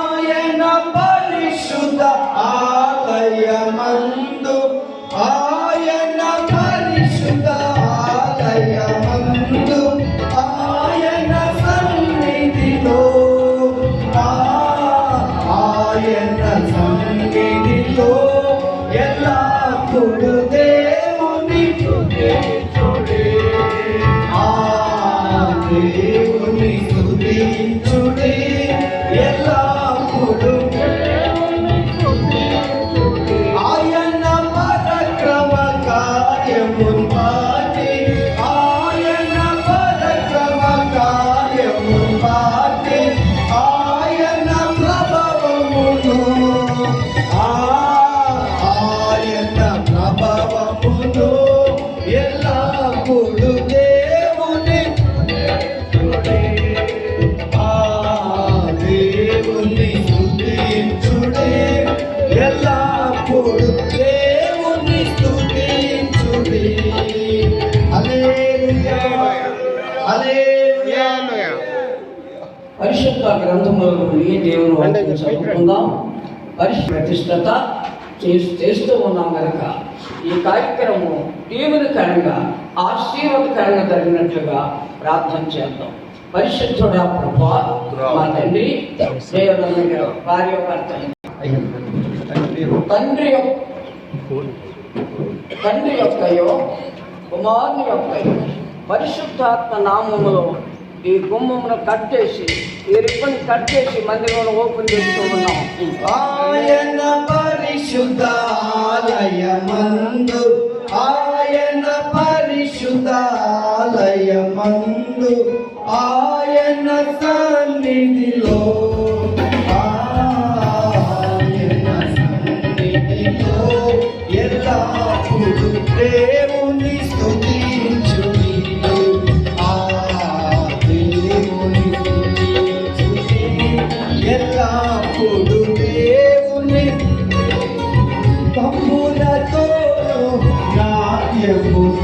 ఆయన పరిశుద్ధ ఆలయమందు ఆయన పరిశుద్ధ ఆలయమందు ఆయన సన్నిధిలో ఆయన సన్నిధిలో ఎల్లప్పుడు దేవుని పరిశుద్ధ గ్రంథముల నుండి దేవుని వాక్యం చదువుకుందాం. పరిశుద్ధ ప్రతిష్టత చేస్తూ ఉన్నాం కనుక ఈ కార్యక్రమం దీవునికరంగా ఆశీర్వాదకరంగా జరిగినట్లుగా ప్రార్థన చేద్దాం. పరిశుద్ధుడా ప్రభా మా తండ్రి భార్యభర్త తండ్రి యొక్క తండ్రి యొక్కయో కుమారుని యొక్కయో పరిశుద్ధాత్మ నామములో ఈ గుమ్మమును కట్ చేసి ఈ రిబ్బన్ కట్ చేసి మందిరంలో ఓపెన్ చేస్తూ ఉన్నాం. ఆయన పరిశుద్ధ ఆలయమందు ఆయన పరిశుద్ధ ఆలయమందు ఆయన సన్నిధిలో Yeah.